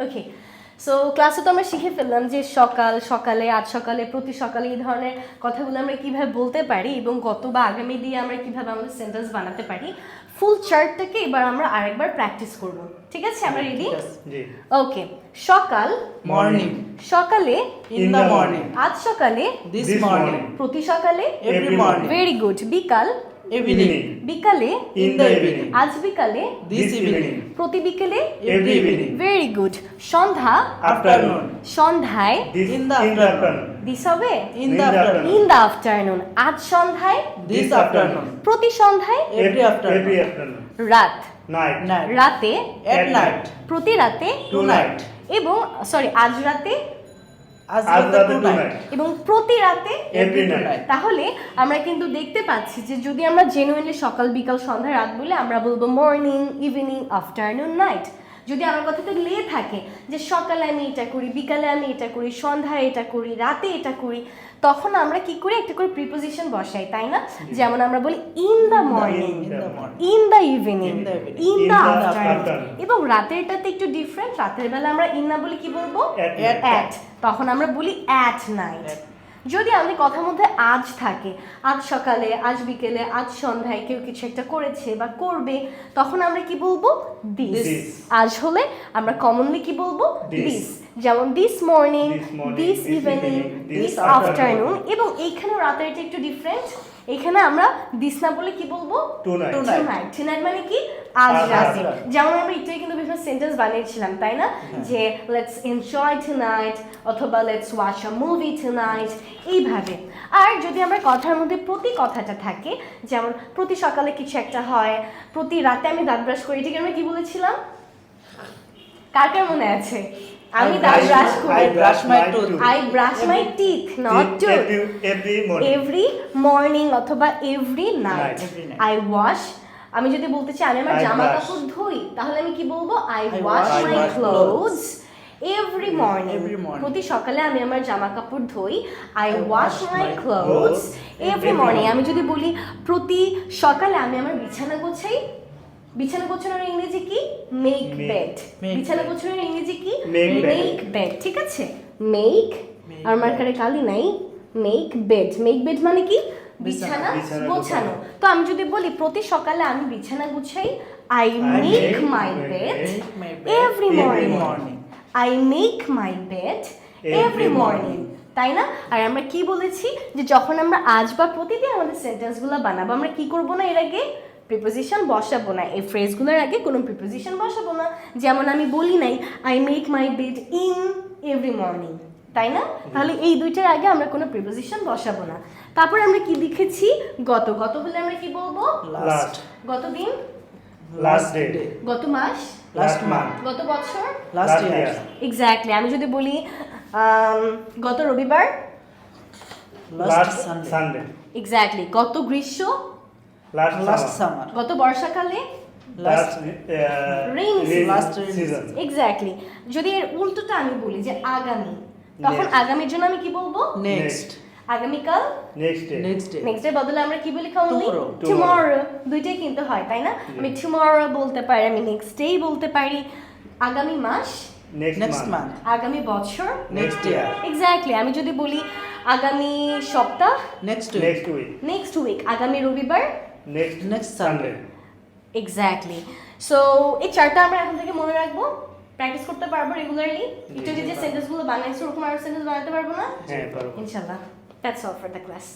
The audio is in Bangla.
ওকে সো ক্লাসে তো আমরা শিখে ফেললাম যে সকাল সকালে আজ সকালে প্রতি সকালে এই ধরনের কথাগুলো আমরা কীভাবে বলতে পারি এবং গত বা আগামী দিয়ে আমরা কীভাবে আমাদের সেন্টেন্স বানাতে পারি ফুল চার্টটাকে এবার আমরা আরেকবার প্র্যাকটিস করব ঠিক আছে আমরা রেডি ওকে সকাল Morning. সকালে In the morning. আজ সকালে morning. morning. প্রতি সকালে Every morning. ভেরি গুড বিকাল ইভিনিং বিকালে ইন দ্য ইভিনিং আজ বিকালে প্রতি বিকালে এভরি ভেরি গুড সন্ধ্যা আফটারনুন দিস হবে? In the in the afternoon আজ সন্ধ্যায়? দিস আফটারনুন প্রতি সন্ধ্যায়? এভরি আফটারনুন রাত। রাতে? এট নাইট প্রতি রাতে? টু নাইট এবং সরি আজ রাতে? আজ. এবং প্রতি রাতে Every night. তাহলে আমরা কিন্তু দেখতে পাচ্ছি যে যদি আমরা জেনুইনলি সকাল বিকাল সন্ধ্যা রাত বলে আমরা বলব মর্নিং ইভিনিং আফটারনুন নাইট যদি আমার কথাতে লে থাকে যে সকালে আমি এটা করি বিকালে আমি এটা করি সন্ধ্যায় এটা করি রাতে এটা করি তখন আমরা কি করি? একটা করে প্রিপোজিশন বসাই তাই না? যেমন আমরা বলি in the morning. In the evening. In the afternoon. এবং রাতেরটাতে একটু ডিফারেন্ট রাতের বেলা আমরা ইন না বলি কি বলব? অ্যাট তখন আমরা বলি অ্যাট নাইট যদি আমাদের কথার মধ্যে আজ থাকে আজ সকালে আজ বিকেলে আজ সন্ধ্যায় কেউ কিছু একটা করেছে বা করবে তখন আমরা কি বলব? দিস আজ হলে আমরা কমনলি কি বলব. দিস যেমন this morning this evening this afternoon এবং এইখানেও রাতের একটু ডিফারেন্ট এখানে আমরা দিস না বলে কি বলব. টুনাইট টুনাইট মানে কি? আজ রাতে। যেমন আমরা একটু কিন্তু বিভিন্ন সেন্টেন্স বানিয়েছিলাম তাই না? যে লেটস এনজয় টুনাইট অথবা let's watch a movie tonight এইভাবে। আর যদি আমরা কথার মধ্যে প্রতি কথাটা থাকে যেমন প্রতি সকালে কিছু একটা হয় প্রতি রাতে আমি দাঁত ব্রাশ করি এটাকে আমরা কি বলেছিলাম? কার কার মনে আছে? আমি দাঁত ব্রাশ I করি brush my tooth. I brush my teeth not to Every, every morning. Every morning অথবা every night Night. Every night. I wash আমি যদি বলতে চাই আমি আমার জামা কাপড় ধুই তাহলে আমি কি বলব? I wash my clothes every morning প্রতি সকালে আমি আমার জামা কাপড় ধুই I wash my clothes every morning আমি যদি বলি প্রতি সকালে আমি আমার বিছানা গোছাই বিছানা গোছানোর ইংরেজি কি? মেক বেড বিছানা গোছানোর ইংরেজি কি? মেক বেড ঠিক আছে? মেক আর মার্কারে কালি নাই। মেক বেড মেক বেড মানে কি? বিছানা গোছানো। তো আমি যদি বলি প্রতি সকালে আমি বিছানা গুছাই I make my bed every morning I make my bed every morning তাই না? আর আমরা কি বলেছি? যে যখন আমরা আজ বা প্রতিদিন আমাদের সেন্টেন্সগুলো বানাবো আমরা কি করব না এর আগে? প্রিপোজিশন বসাবো না এই ফ্রেজগুলোর আগে কোনো প্রিপোজিশন বসাবো না যেমন আমি বলি নাই I make my bed in every morning তাই না তাহলে এই দুইটার আগে আমরা কোনো প্রিপোজিশন বসাবো না তারপর আমরা কি লিখেছি গত গত হলে আমরা কি বলব Last. গত দিন Last day. গত মাস Last month. গত বছর year. year. এক্স্যাক্টলি আমি যদি বলি গত রবিবার Last Sunday. Sunday. এক্স্যাক্টলি গত গ্রীষ্ম Last, Last summer. summer. গত বর্ষাকালে Last. uh. এক্স্যাক্টলি যদি এর উল্টোটা আমি বলি যে আগামী তখন আগামীর জন্য আমি কি বলব Next. আগামীকাল Next day. নেক্সট এর বদলে আমরা কি বলি খাওয়ালি Tomorrow. টুমরো দুইটাই কিন্তু হয় তাই না আমি টুমরো বলতে পারি আমি নেক্সট ডে বলতে পারি আগামী মাস month. month. আগামী বছর Next year. এক্স্যাক্টলি আমি যদি বলি আগামী সপ্তাহ Next week. Next next week আগামী রবিবার Next, next Sunday exactly so এই চারটা আমরা এখন থেকে মনে রাখব। প্র্যাকটিস করতে পারব রেগুলারলি একটু যে সেন্টেন্সগুলো বানাইছো ওরকম আর সেন্টেন্স বানাতে পারব না? হ্যাঁ পারব। ইনশাআল্লাহ that's all for the class